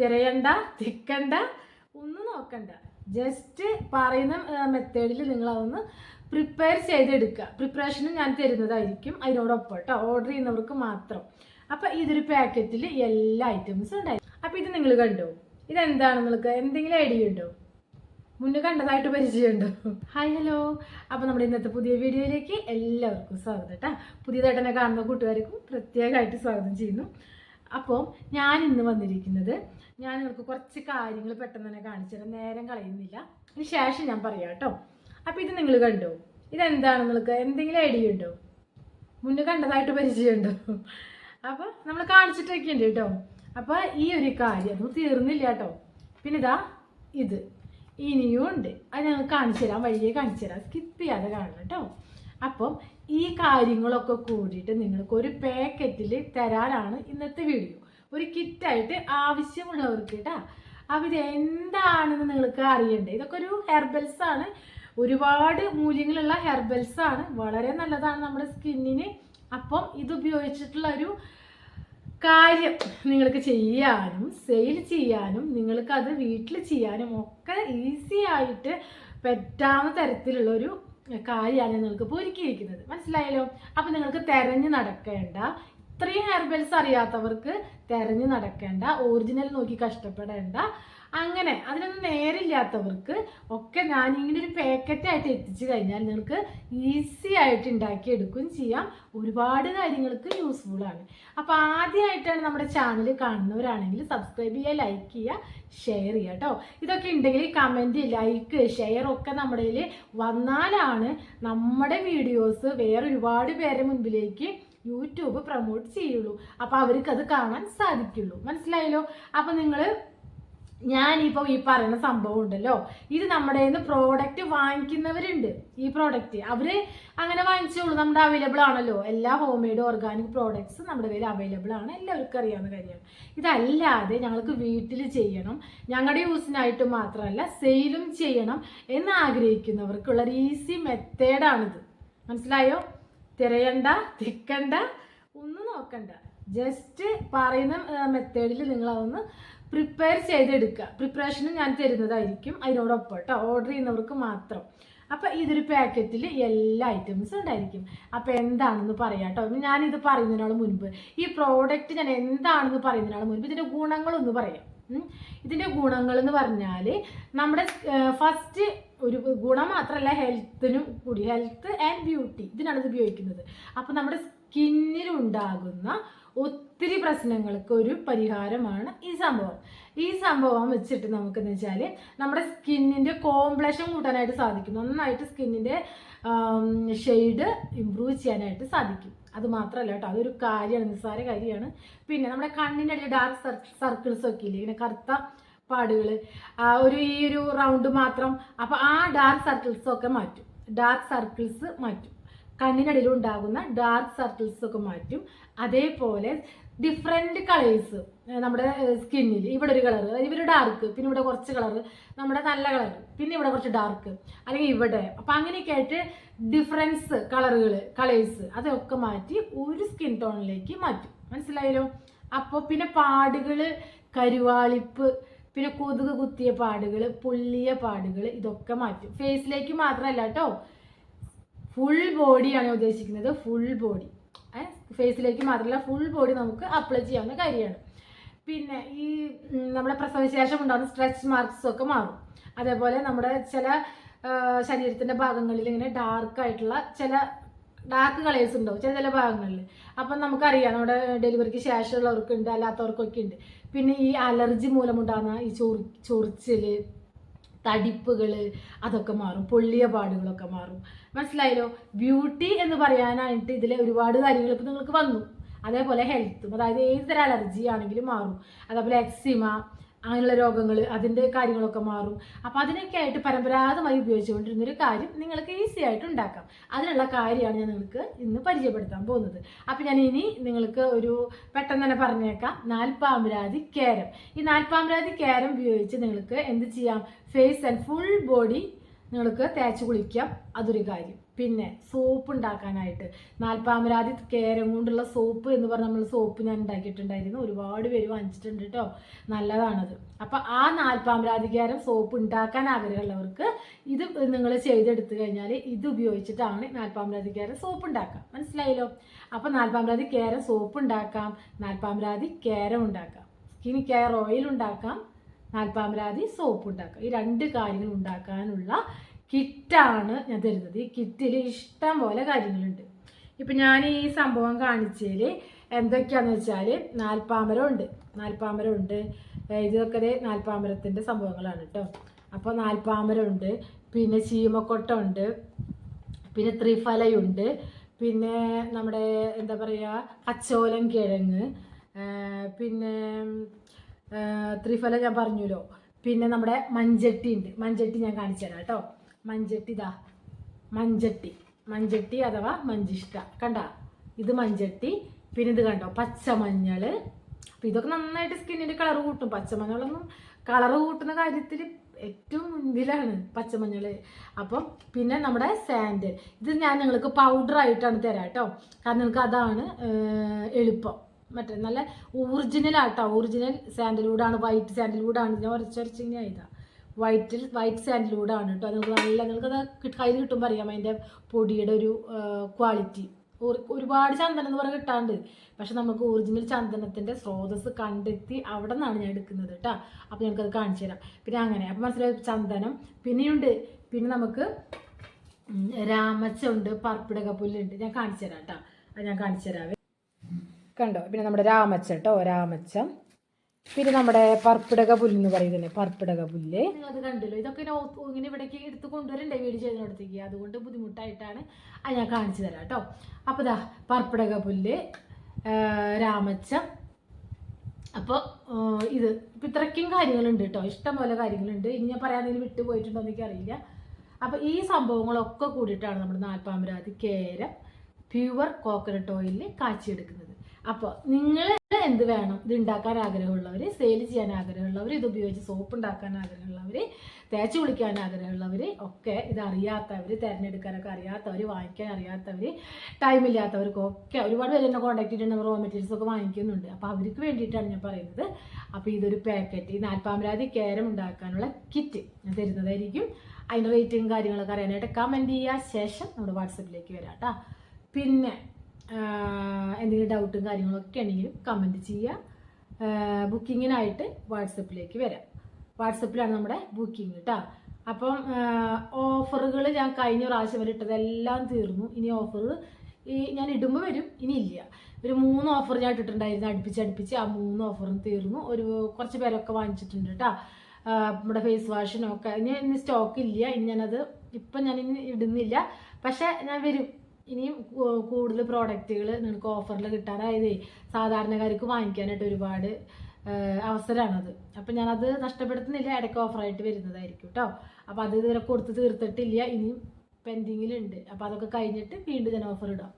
തിരയണ്ട തിക്കണ്ട ഒന്നും നോക്കണ്ട. ജസ്റ്റ് പറയുന്ന മെത്തേഡിൽ നിങ്ങൾ അതൊന്ന് പ്രിപ്പയർ ചെയ്തെടുക്കുക. പ്രിപ്പറേഷനും ഞാൻ തരുന്നതായിരിക്കും അതിനോടൊപ്പം കേട്ടോ ഓർഡർ ചെയ്യുന്നവർക്ക് മാത്രം. അപ്പം ഇതൊരു പാക്കറ്റിൽ എല്ലാ ഐറ്റംസും ഉണ്ടായി അപ്പം ഇത് നിങ്ങൾ കണ്ടോ? ഇതെന്താണ് നിങ്ങൾക്ക്? എന്തെങ്കിലും ഐഡിയ ഉണ്ടോ? മുന്നേ കണ്ടതായിട്ട് പരിചയമുണ്ടോ? ഹായ് ഹലോ അപ്പോൾ നമ്മുടെ ഇന്നത്തെ പുതിയ വീഡിയോയിലേക്ക് എല്ലാവർക്കും സ്വാഗതം കേട്ടോ പുതിയതായിട്ട് എന്നെ കാണുന്ന കൂട്ടുകാർക്കും പ്രത്യേകമായിട്ട് സ്വാഗതം ചെയ്യുന്നു. അപ്പോൾ ഞാൻ ഇന്ന് വന്നിരിക്കുന്നത് ഞാൻ നിങ്ങൾക്ക് കുറച്ച് കാര്യങ്ങൾ പെട്ടെന്ന് തന്നെ കാണിച്ചു തരാം. നേരം കളയുന്നില്ല. അതിന് ശേഷം ഞാൻ പറയാം കേട്ടോ. അപ്പോൾ ഇത് നിങ്ങൾ കണ്ടോ? ഇതെന്താണ് നിങ്ങൾക്ക് എന്തെങ്കിലും ഐഡിയ ഉണ്ടോ? മുന്നേ കണ്ടതായിട്ട് പരിചയമുണ്ടോ? അപ്പോൾ നമ്മൾ കാണിച്ചിട്ടൊക്കെ ഉണ്ട് കേട്ടോ. അപ്പോൾ ഈ ഒരു കാര്യം അത് തീർന്നില്ല കേട്ടോ. പിന്നെ ഇതാ ഇത്. ഇനിയും ഉണ്ട്. അത് ഞങ്ങൾ കാണിച്ചു തരാം. വഴിയെ കാണിച്ചു തരാം. സ്കിപ്പ് ചെയ്യാതെ കാണണം കേട്ടോ. അപ്പം ഈ കാര്യങ്ങളൊക്കെ കൂടിയിട്ട് നിങ്ങൾക്ക് ഒരു പാക്കറ്റിൽ തരാനാണ് ഇന്നത്തെ വീഡിയോ ഒരു കിറ്റായിട്ട് ആവശ്യമുള്ളവർക്ക് കേട്ടാ അപ്പം എന്താണെന്ന് നിങ്ങൾക്ക് അറിയണ്ടേ? ഇതൊക്കെ ഒരു ഹെർബൽസ് ആണ്. ഒരുപാട് മൂല്യങ്ങളുള്ള ഹെർബൽസ് ആണ്. വളരെ നല്ലതാണ് നമ്മുടെ സ്കിന്നിന് അപ്പം ഇത് ഉപയോഗിച്ചിട്ടുള്ള ഒരു കാര്യം നിങ്ങൾക്ക് ചെയ്യാനും സെയിൽ ചെയ്യാനും നിങ്ങൾക്ക് അത് വീട്ടിൽ ചെയ്യാനും ഒക്കെ ഈസി ആയിട്ട് പറ്റാവുന്ന തരത്തിലുള്ള ഒരു കാര്യമാണ് നിങ്ങൾക്ക് ഒരുക്കിയിരിക്കുന്നത്. മനസ്സിലായല്ലോ? അപ്പം നിങ്ങൾക്ക് തെരഞ്ഞു നടക്കേണ്ട ഇത്രയും ഹെർബൽസ് അറിയാത്തവർക്ക് തിരഞ്ഞു നടക്കേണ്ട ഒറിജിനൽ നോക്കി കഷ്ടപ്പെടേണ്ട. അങ്ങനെ അതിനൊന്നും നേരില്ലാത്തവർക്ക് ഒക്കെ ഞാൻ ഇങ്ങനെ ഒരു പാക്കറ്റായിട്ട് എത്തിച്ചു കഴിഞ്ഞാൽ നിങ്ങൾക്ക് ഈസി ആയിട്ട് ഉണ്ടാക്കി എടുക്കുകയും ചെയ്യാം. ഒരുപാട് കാര്യങ്ങൾക്ക് യൂസ്ഫുൾ ആണ്. അപ്പോൾ ആദ്യമായിട്ടാണ് നമ്മുടെ ചാനൽ കാണുന്നവരാണെങ്കിൽ സബ്സ്ക്രൈബ് ചെയ്യുക ലൈക്ക് ചെയ്യുക ഷെയർ ചെയ്യുക കേട്ടോ ഇതൊക്കെ ഉണ്ടെങ്കിൽ കമന്റ് ലൈക്ക് ഷെയർ ഒക്കെ നമ്മുടെ വന്നാലാണ് നമ്മുടെ വീഡിയോസ് വേറെ ഒരുപാട് പേരെ മുൻപിലേക്ക് യൂട്യൂബ് പ്രൊമോട്ട് ചെയ്യുള്ളൂ. അപ്പോൾ അവർക്ക് അത് കാണാൻ സാധിക്കുള്ളൂ. മനസ്സിലായല്ലോ? അപ്പോൾ നിങ്ങൾ ഞാനിപ്പോൾ ഈ പറയുന്ന സംഭവം ഉണ്ടല്ലോ. ഇത് നമ്മുടെ നിന്ന് പ്രോഡക്റ്റ് വാങ്ങിക്കുന്നവരുണ്ട്. ഈ പ്രോഡക്റ്റ് അവർ അങ്ങനെ വാങ്ങിച്ചോളൂ. നമ്മുടെ അവൈലബിൾ ആണല്ലോ. എല്ലാ ഹോം മെയ്ഡ് ഓർഗാനിക് പ്രോഡക്ട്സ് നമ്മുടെ കയ്യിൽ അവൈലബിൾ ആണ്. എല്ലാവർക്കും അറിയാവുന്ന കാര്യമാണ്. ഇതല്ലാതെ ഞങ്ങൾക്ക് വീട്ടിൽ ചെയ്യണം. ഞങ്ങളുടെ യൂസിനായിട്ട് മാത്രമല്ല സെയിലും ചെയ്യണം എന്ന് ആഗ്രഹിക്കുന്നവർക്കുള്ള ഒരു ഈസി മെത്തേഡാണിത് മനസ്സിലായോ? തിരയണ്ട തിക്കണ്ട ഒന്നും നോക്കണ്ട. ജസ്റ്റ് പറയുന്ന മെത്തേഡിൽ നിങ്ങൾ അതൊന്ന് പ്രിപ്പയർ ചെയ്തെടുക്കുക. പ്രിപ്പറേഷനും ഞാൻ തരുന്നതായിരിക്കും അതിനോടൊപ്പം കേട്ടോ ഓർഡർ ചെയ്യുന്നവർക്ക് മാത്രം. അപ്പൊ ഇതൊരു പാക്കറ്റിൽ എല്ലാ ഐറ്റംസും ഉണ്ടായിരിക്കും. അപ്പൊ എന്താണെന്ന് പറയാം കേട്ടോ ഞാനിത് പറയുന്നതിനാൾ മുൻപ് ഈ പ്രോഡക്റ്റ് ഞാൻ എന്താണെന്ന് പറയുന്നതിനാൾ മുൻപ് ഇതിന്റെ ഗുണങ്ങളൊന്ന് പറയാം. ഇതിന്റെ ഗുണങ്ങൾ എന്ന് പറഞ്ഞാൽ നമ്മുടെ ഫസ്റ്റ് ഒരു ഗുണം മാത്രമല്ല ഹെൽത്തിനും കൂടി. ഹെൽത്ത് ആൻഡ് ബ്യൂട്ടി ഇതിനാണ് ഇത് ഉപയോഗിക്കുന്നത്. അപ്പം നമ്മുടെ സ്കിന്നിലുണ്ടാകുന്ന ഒത്തിരി പ്രശ്നങ്ങൾക്ക് ഒരു പരിഹാരമാണ് ഈ സംഭവം. ഈ സംഭവം വെച്ചിട്ട് നമുക്കെന്ന് വെച്ചാൽ നമ്മുടെ സ്കിന്നിന്റെ കോംപ്ലക്ഷൻ കൂട്ടാനായിട്ട് സാധിക്കും. നന്നായിട്ട് സ്കിന്നിന്റെ ഷെയ്ഡ് ഇമ്പ്രൂവ് ചെയ്യാനായിട്ട് സാധിക്കും. അത് മാത്രമല്ല കേട്ടോ അതൊരു കാര്യമാണ് നിസ്സാര കാര്യമാണ്. പിന്നെ നമ്മുടെ കണ്ണിന്റെ അടിയിൽ ഡാർക്ക് സർക്കിൾസ് ഒക്കെ ഇല്ലേ? ഇങ്ങനെ കറുത്ത പാടുകൾ ഒരു ഈ ഒരു റൗണ്ട് മാത്രം. അപ്പോൾ ആ ഡാർക്ക് സർക്കിൾസ് ഒക്കെ മാറ്റും. ഡാർക്ക് സർക്കിൾസ് മാറ്റും. കണ്ണിനടിയിൽ ഉണ്ടാകുന്ന ഡാർക്ക് സർക്കിൾസ് ഒക്കെ മാറ്റും. അതേപോലെ ഡിഫറെന്റ് കളേഴ്സ് നമ്മുടെ സ്കിന്നിൽ ഇവിടെ ഒരു കളർ ഇവർ ഡാർക്ക് പിന്നെ ഇവിടെ കുറച്ച് കളർ നമ്മുടെ നല്ല കളർ പിന്നെ ഇവിടെ കുറച്ച് ഡാർക്ക് അല്ലെങ്കിൽ ഇവിടെ. അപ്പം അങ്ങനെയൊക്കെ ആയിട്ട് ഡിഫറൻസ് കളറുകൾ കളേഴ്സ് അതൊക്കെ മാറ്റി ഒരു സ്കിൻ ടോണിലേക്ക് മാറ്റും. മനസ്സിലായല്ലോ? അപ്പോൾ പിന്നെ പാടുകൾ കരുവാളിപ്പ് പിന്നെ കൊതുക് കുത്തിയ പാടുകൾ പൊള്ളിയ പാടുകൾ ഇതൊക്കെ മാറ്റും. ഫേസിലേക്ക് മാത്രമല്ല കേട്ടോ ഫുൾ ബോഡിയാണ് ഉദ്ദേശിക്കുന്നത്. ഫുൾ ബോഡി ഫേസിലേക്ക് മാത്രമല്ല ഫുൾ ബോഡി നമുക്ക് അപ്ലൈ ചെയ്യാവുന്ന കാര്യമാണ്. പിന്നെ ഈ നമ്മുടെ പ്രസവശേഷം ഉണ്ടാകുന്ന സ്ട്രെച്ച് മാർക്സ് ഒക്കെ മാറും. അതേപോലെ നമ്മുടെ ചില ശരീരത്തിന്റെ ഭാഗങ്ങളിൽ ഇങ്ങനെ ഡാർക്ക് ആയിട്ടുള്ള ചില ഡാർക്ക് കളേഴ്സ് ഉണ്ടാവും ചില ചില ഭാഗങ്ങളിൽ അപ്പം നമുക്കറിയാം നമ്മുടെ ഡെലിവറിക്ക് ശേഷമുള്ളവർക്കുണ്ട് അല്ലാത്തവർക്കൊക്കെ ഉണ്ട് പിന്നെ ഈ അലർജി മൂലമുണ്ടാകുന്ന ഈ ചൊറി ചൊറിച്ചിൽ തടിപ്പുകൾ അതൊക്കെ മാറും. പൊള്ളിയ പാടുകളൊക്കെ മാറും. മനസ്സിലായല്ലോ? ബ്യൂട്ടി എന്ന് പറയാനായിട്ട് ഇതിൽ ഒരുപാട് കാര്യങ്ങൾ ഇപ്പം നിങ്ങൾക്ക് വന്നു. അതേപോലെ ഹെൽത്തും അതായത് ഏത് തരം അലർജി ആണെങ്കിലും മാറും. അതേപോലെ എക്സിമ അങ്ങനെയുള്ള രോഗങ്ങൾ അതിന്റെ കാര്യങ്ങളൊക്കെ മാറും. അപ്പോൾ അതിനൊക്കെ ആയിട്ട് പരമ്പരാഗതമായി ഉപയോഗിച്ചുകൊണ്ടിരുന്ന ഒരു കാര്യം നിങ്ങൾക്ക് ഈസി ആയിട്ട് ഉണ്ടാക്കാം. അതിനുള്ള കാര്യമാണ് ഞാൻ നിങ്ങൾക്ക് ഇന്ന് പരിചയപ്പെടുത്താൻ പോകുന്നത്. അപ്പോൾ ഞാൻ ഇനി നിങ്ങൾക്ക് ഒരു പെട്ടെന്ന് തന്നെ പറഞ്ഞേക്കാം. നാൽപ്പാമ്പരാതി കേരം ഈ നാൽപ്പാമ്പരാതി കേരം ഉപയോഗിച്ച് നിങ്ങൾക്ക് എന്ത് ചെയ്യാം? ഫേസ് ആൻഡ് ഫുൾ ബോഡി നിങ്ങൾക്ക് തേച്ച് കുളിക്കാം. അതൊരു കാര്യം. പിന്നെ സോപ്പ് ഉണ്ടാക്കാനായിട്ട് നാൽപ്പാമരാതി കേരം കൊണ്ടുള്ള സോപ്പ് എന്ന് പറഞ്ഞ നമ്മൾ സോപ്പ് ഞാൻ ഉണ്ടാക്കിയിട്ടുണ്ടായിരുന്നു. ഒരുപാട് പേര് വാങ്ങിച്ചിട്ടുണ്ട് കേട്ടോ നല്ലതാണത്. അപ്പം ആ നാൽപ്പാമരാതി കേരം സോപ്പ് ഉണ്ടാക്കാൻ ആഗ്രഹമുള്ളവർക്ക് ഇത് നിങ്ങൾ ചെയ്തെടുത്തു കഴിഞ്ഞാൽ ഇത് ഉപയോഗിച്ചിട്ടാണ് നാൽപ്പാമരാതി കേരം സോപ്പ് ഉണ്ടാക്കാം മനസ്സിലായല്ലോ? അപ്പം നാൽപ്പാമരാതി കേരം സോപ്പ് ഉണ്ടാക്കാം നാൽപ്പാമരാതി കേരം ഉണ്ടാക്കാം. സ്കിൻ കെയർ ഓയിൽ ഉണ്ടാക്കാം നാൽപ്പാമരാതി സോപ്പ് ഉണ്ടാക്കാം. ഈ രണ്ട് കാര്യങ്ങൾ ഉണ്ടാക്കാനുള്ള കിറ്റാണ് ഞാൻ തരുന്നത്. ഈ കിറ്റിൽ ഇഷ്ടം പോലെ കാര്യങ്ങളുണ്ട്. ഇപ്പം ഞാൻ ഈ സംഭവം കാണിച്ചതിൽ എന്തൊക്കെയാണെന്ന് വെച്ചാൽ നാൽപ്പാമരം ഉണ്ട് നാൽപ്പാമരം ഉണ്ട് ഇതൊക്കെ നാൽപ്പാമരത്തിന്റെ സംഭവങ്ങളാണ് കേട്ടോ അപ്പോൾ നാൽപ്പാമരം ഉണ്ട് പിന്നെ ചീമക്കൊട്ട ഉണ്ട് പിന്നെ ത്രിഫലയുണ്ട്. പിന്നെ നമ്മുടെ എന്താ പറയുക കച്ചോലം കിഴങ്ങ്. പിന്നെ ത്രിഫല ഞാൻ പറഞ്ഞുല്ലോ. പിന്നെ നമ്മുടെ മഞ്ചട്ടി ഉണ്ട് മഞ്ചട്ടി ഞാൻ കാണിച്ചു തരാം കേട്ടോ മഞ്ചട്ടി ഇതാ മഞ്ചട്ടി മഞ്ചട്ടി അഥവാ മഞ്ചിഷ്ട. കണ്ട? ഇത് മഞ്ചട്ടി പിന്നെ ഇത് കണ്ടോ? പച്ചമഞ്ഞൾ അപ്പം ഇതൊക്കെ നന്നായിട്ട് സ്കിന്നിന്റെ കളർ കൂട്ടും. പച്ചമഞ്ഞളൊന്നും കളർ കൂട്ടുന്ന കാര്യത്തിൽ ഏറ്റവും മുൻപിലാണ് പച്ചമഞ്ഞൾ അപ്പം പിന്നെ നമ്മുടെ സാൻഡൽ ഇത് ഞാൻ നിങ്ങൾക്ക് പൗഡർ ആയിട്ടാണ് തരാം കേട്ടോ കാരണം നിങ്ങൾക്ക് അതാണ് എളുപ്പം. മറ്റേ നല്ല ഒറിജിനൽ ആട്ടോ. ഒറിജിനൽ സാൻഡൽവുഡാണ് വൈറ്റ് സാൻഡൽവുഡാണ് ഞാൻ ഉരച്ചുരച്ച് ഇങ്ങനെ ഇതാ വൈറ്റിൽ വൈറ്റ് സാൻഡൽവുഡാണ് കേട്ടോ അത് നിങ്ങൾക്ക് നല്ല നിങ്ങൾക്ക് നിങ്ങൾക്കത് കയ്യിൽ കിട്ടുമ്പോൾ അറിയാം അതിന്റെ പൊടിയുടെ ഒരു ക്വാളിറ്റി ഒരുപാട് ചന്ദനം എന്ന് പറഞ്ഞാൽ കിട്ടാണ്ട്. പക്ഷെ നമുക്ക് ഒറിജിനൽ ചന്ദനത്തിന്റെ സ്രോതസ് കണ്ടെത്തി അവിടെ നിന്നാണ് ഞാൻ എടുക്കുന്നത് കേട്ടോ അപ്പോൾ ഞങ്ങൾക്കത് കാണിച്ചു തരാം. പിന്നെ അങ്ങനെ അപ്പോൾ മനസ്സിലായി? ചന്ദനം. പിന്നെയുണ്ട്. പിന്നെ നമുക്ക് രാമച്ചുണ്ട് രാമച്ച ഉണ്ട് പർപ്പിടക പുല്ലുണ്ട് ഞാൻ കാണിച്ചു തരാം കേട്ടോ അത് ഞാൻ കാണിച്ചു തരാവേ. കണ്ടോ? പിന്നെ നമ്മുടെ രാമച്ച കേട്ടോ രാമച്ച പിന്നെ നമ്മുടെ പർപ്പിടക പുല്ല് എന്ന് പറയുന്നത് പർപ്പിടക പുല്ല്. അത് കണ്ടല്ലോ? ഇതൊക്കെ ഇങ്ങനെ ഇവിടേക്ക് എടുത്ത് കൊണ്ടുവരണ്ടേ വീട് ചെയ്യുന്നിടത്തേക്ക് അതുകൊണ്ട് ബുദ്ധിമുട്ടായിട്ടാണ് അത് ഞാൻ കാണിച്ചു തരാം കേട്ടോ. അപ്പോൾ ഇതാ പർപ്പിടക പുല്ല് രാമച്ച. അപ്പോൾ ഇത് ഇപ്പം ഇത്രയ്ക്കും കാര്യങ്ങളുണ്ട് കേട്ടോ. ഇഷ്ടംപോലെ കാര്യങ്ങളുണ്ട്. ഇനി ഞാൻ പറയാതെങ്കിലും വിട്ടു പോയിട്ടുണ്ടോ എന്ന് അറിയില്ല അപ്പോൾ ഈ സംഭവങ്ങളൊക്കെ കൂടിയിട്ടാണ് നമ്മുടെ നാൽപ്പാമരാതി കേരം പ്യുവർ കോക്കനട്ട് ഓയിലിൽ കാച്ചിയെടുക്കുന്നത്. അപ്പോൾ നിങ്ങൾ എന്ത് വേണം? ഇത് ഉണ്ടാക്കാൻ ആഗ്രഹമുള്ളവർ സെയിൽ ചെയ്യാൻ ആഗ്രഹമുള്ളവർ ഇത് ഉപയോഗിച്ച് സോപ്പ് ഉണ്ടാക്കാൻ ആഗ്രഹമുള്ളവർ തേച്ച് കുളിക്കാൻ ആഗ്രഹമുള്ളവർ ഒക്കെ ഇത് അറിയാത്തവർ തിരഞ്ഞെടുക്കാനൊക്കെ അറിയാത്തവർ വാങ്ങിക്കാൻ അറിയാത്തവർ ടൈമില്ലാത്തവർക്കൊക്കെ ഒരുപാട് പേര് എന്നെ കോൺടാക്ട് ചെയ്തിട്ടുണ്ട്. റോ മെറ്റീരിയൽസ് ഒക്കെ വാങ്ങിക്കുന്നുണ്ട്. അപ്പോൾ അവർക്ക് വേണ്ടിയിട്ടാണ് ഞാൻ പറയുന്നത്. അപ്പോൾ ഇതൊരു പാക്കറ്റ് ഈ നാൽപ്പാമരാതി കേരം ഉണ്ടാക്കാനുള്ള കിറ്റ് ഞാൻ തരുന്നതായിരിക്കും. അതിന്റെ റേറ്റും കാര്യങ്ങളൊക്കെ അറിയാനായിട്ട് കമന്റ് ചെയ്യുക ശേഷം നമ്മുടെ വാട്സപ്പിലേക്ക് വരാം കേട്ടോ പിന്നെ എന്തെങ്കിലും ഡൗട്ടും കാര്യങ്ങളൊക്കെ ഉണ്ടെങ്കിലും കമന്റ് ചെയ്യുക. ബുക്കിങ്ങിനായിട്ട് വാട്സപ്പിലേക്ക് വരാം. വാട്സപ്പിലാണ് നമ്മുടെ ബുക്കിംഗ് കേട്ടോ അപ്പം ഓഫറുകൾ ഞാൻ കഴിഞ്ഞ പ്രാവശ്യം വരെ ഇട്ടതെല്ലാം തീർന്നു. ഇനി ഓഫർ ഈ ഞാൻ ഇടുമ്പോൾ വരും ഇനി ഇല്ല. ഒരു മൂന്ന് ഓഫർ ഞാൻ ഇട്ടിട്ടുണ്ടായിരുന്നു. അടുപ്പിച്ച് അടുപ്പിച്ച് ആ മൂന്ന് ഓഫറും തീർന്നു. ഒരു കുറച്ച് പേരൊക്കെ വാങ്ങിച്ചിട്ടുണ്ട് കേട്ടോ നമ്മുടെ ഫേസ് വാഷിനൊക്കെ ഇനി ഇനി സ്റ്റോക്ക് ഇല്ല. ഇനി ഞാനത് ഇപ്പം ഞാൻ ഇനി ഇടുന്നില്ല. പക്ഷേ ഞാൻ വരും. ഇനിയും കൂടുതൽ പ്രോഡക്റ്റുകൾ നിങ്ങൾക്ക് ഓഫറിൽ കിട്ടാറായതേ സാധാരണക്കാർക്ക് വാങ്ങിക്കാനായിട്ട് ഒരുപാട് അവസരമാണത് അപ്പം ഞാനത് നഷ്ടപ്പെടുത്തുന്നില്ല ഇടയ്ക്ക് ഓഫറായിട്ട് വരുന്നതായിരിക്കും കേട്ടോ അപ്പോൾ അത് ഇതുവരെ കൊടുത്ത് തീർത്തിട്ടില്ല ഇനിയും പെൻഡിങ്ങിലുണ്ട് അപ്പോൾ അതൊക്കെ കഴിഞ്ഞിട്ട് വീണ്ടും ഞാൻ ഓഫർ ഇടാം.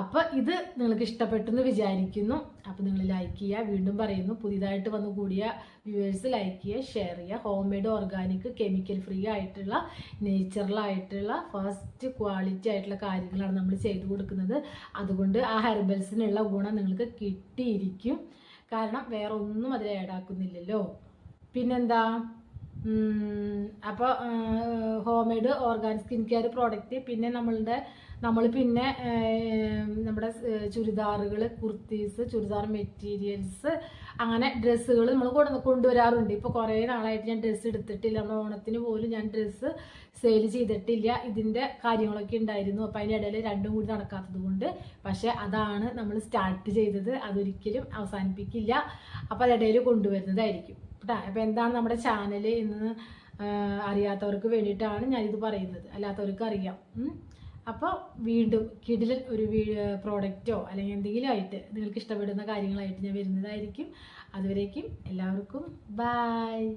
അപ്പോൾ ഇത് നിങ്ങൾക്ക് ഇഷ്ടപ്പെട്ടു എന്ന് വിചാരിക്കുന്നു. അപ്പോൾ നിങ്ങൾ ലൈക്ക് ചെയ്യുക വീണ്ടും പറയുന്നു. പുതിയതായിട്ട് വന്നു കൂടിയ വ്യൂവേഴ്സ് ലൈക്ക് ചെയ്യുക ഷെയർ ചെയ്യുക. Home made organic chemical free ആയിട്ടുള്ള നേച്ചറലായിട്ടുള്ള ഫസ്റ്റ് ക്വാളിറ്റി ആയിട്ടുള്ള കാര്യങ്ങളാണ് നമ്മൾ ചെയ്തു കൊടുക്കുന്നത്. അതുകൊണ്ട് ആ ഹെർബൽസിനുള്ള ഗുണം നിങ്ങൾക്ക് കിട്ടിയിരിക്കും. കാരണം വേറെ ഒന്നും അതിൽ ഏടാക്കുന്നില്ലല്ലോ പിന്നെന്താ? അപ്പോൾ home made organic skin care product പിന്നെ നമ്മളുടെ നമ്മൾ പിന്നെ നമ്മുടെ ചുരിദാറുകൾ കുർത്തീസ് ചുരിദാർ മെറ്റീരിയൽസ് അങ്ങനെ ഡ്രസ്സുകൾ നമ്മൾ കൊണ്ട് കൊണ്ടുവരാറുണ്ട്. ഇപ്പോൾ കുറേ നാളായിട്ട് ഞാൻ ഡ്രസ്സ് എടുത്തിട്ടില്ല. നമ്മുടെ ഓണത്തിന് പോലും ഞാൻ ഡ്രസ്സ് സെയിൽ ചെയ്തിട്ടില്ല. ഇതിന്റെ കാര്യങ്ങളൊക്കെ ഉണ്ടായിരുന്നു. അപ്പോൾ അതിന്റെ ഇടയിൽ രണ്ടും കൂടി നടക്കാത്തത് കൊണ്ട്. പക്ഷേ അതാണ് നമ്മൾ സ്റ്റാർട്ട് ചെയ്തത്. അതൊരിക്കലും അവസാനിപ്പിക്കില്ല. അപ്പോൾ അതിടയിൽ കൊണ്ടുവരുന്നതായിരിക്കും. കേട്ടോ അപ്പോൾ എന്താണ് നമ്മുടെ ചാനൽ എന്ന് അറിയാത്തവർക്ക് വേണ്ടിയിട്ടാണ് ഞാനിത് പറയുന്നത്. അല്ലാത്തവർക്ക് അറിയാം. അപ്പോൾ വീണ്ടും കിടിലൻ ഒരു പ്രോഡക്റ്റോ അല്ലെങ്കിൽ എന്തെങ്കിലും ആയിട്ട് നിങ്ങൾക്ക് ഇഷ്ടപ്പെടുന്ന കാര്യങ്ങളായിട്ട് ഞാൻ വരുന്നതായിരിക്കും. അതുവരേക്കും എല്ലാവർക്കും ബൈ